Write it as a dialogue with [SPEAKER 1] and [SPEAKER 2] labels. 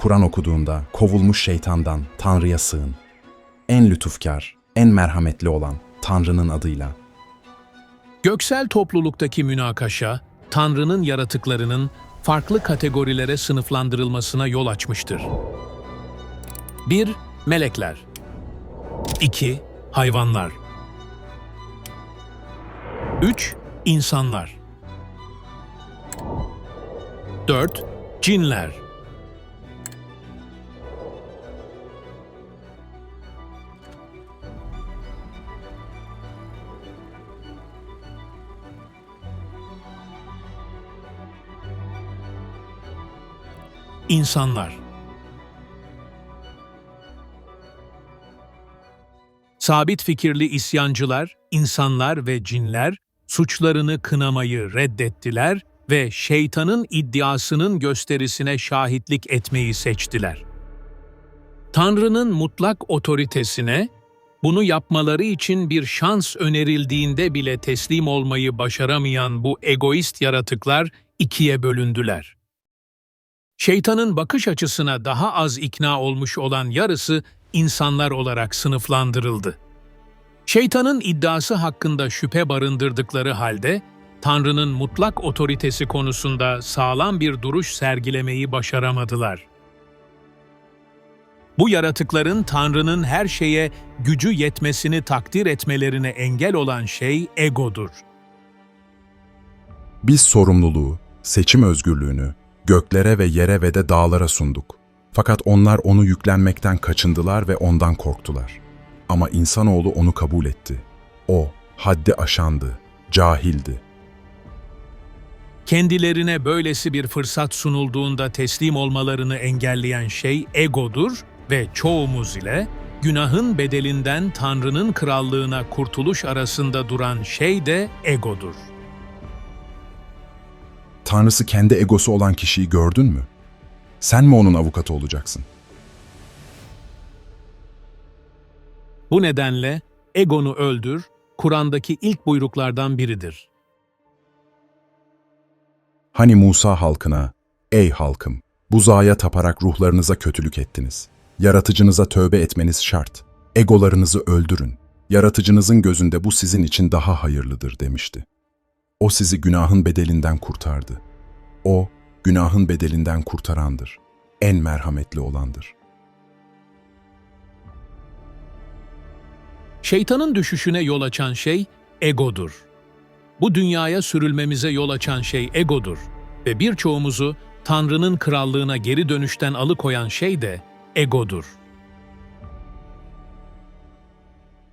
[SPEAKER 1] Kur'an okuduğunda kovulmuş şeytandan Tanrı'ya sığın. En lütufkar, en merhametli olan Tanrı'nın adıyla.
[SPEAKER 2] Göksel topluluktaki münakaşa, Tanrı'nın yaratıklarının farklı kategorilere sınıflandırılmasına yol açmıştır. 1. Melekler 2. Hayvanlar 3. İnsanlar 4. Cinler İnsanlar Sabit fikirli isyancılar, insanlar ve cinler suçlarını kınamayı reddettiler ve şeytanın iddiasının gösterisine şahitlik etmeyi seçtiler. Tanrı'nın mutlak otoritesine, bunu yapmaları için bir şans önerildiğinde bile teslim olmayı başaramayan bu egoist yaratıklar ikiye bölündüler. Şeytanın bakış açısına daha az ikna olmuş olan yarısı insanlar olarak sınıflandırıldı. Şeytanın iddiası hakkında şüphe barındırdıkları halde, Tanrı'nın mutlak otoritesi konusunda sağlam bir duruş sergilemeyi başaramadılar. Bu yaratıkların Tanrı'nın her şeye gücü yetmesini takdir etmelerine engel olan şey egodur.
[SPEAKER 1] Biz sorumluluğu, seçim özgürlüğünü göklere ve yere ve de dağlara sunduk. Fakat onlar onu yüklenmekten kaçındılar ve ondan korktular. Ama insanoğlu onu kabul etti. O, haddi aşandı, cahildi.
[SPEAKER 2] Kendilerine böylesi bir fırsat sunulduğunda teslim olmalarını engelleyen şey egodur ve çoğumuz ile günahın bedelinden Tanrı'nın krallığına kurtuluş arasında duran şey de egodur.
[SPEAKER 1] Tanrısı kendi egosu olan kişiyi gördün mü? Sen mi onun avukatı olacaksın?
[SPEAKER 2] Bu nedenle egonu öldür, Kur'an'daki ilk buyruklardan biridir.
[SPEAKER 1] Hani Musa halkına, ey halkım, buzağa taparak ruhlarınıza kötülük ettiniz. Yaratıcınıza tövbe etmeniz şart. Egolarınızı öldürün. Yaratıcınızın gözünde bu sizin için daha hayırlıdır demişti. O sizi günahın bedelinden kurtardı. O, günahın bedelinden kurtarandır. En merhametli olandır.
[SPEAKER 2] Şeytanın düşüşüne yol açan şey egodur. Bu dünyaya sürülmemize yol açan şey egodur ve birçoğumuzu Tanrı'nın krallığına geri dönüşten alıkoyan şey de egodur.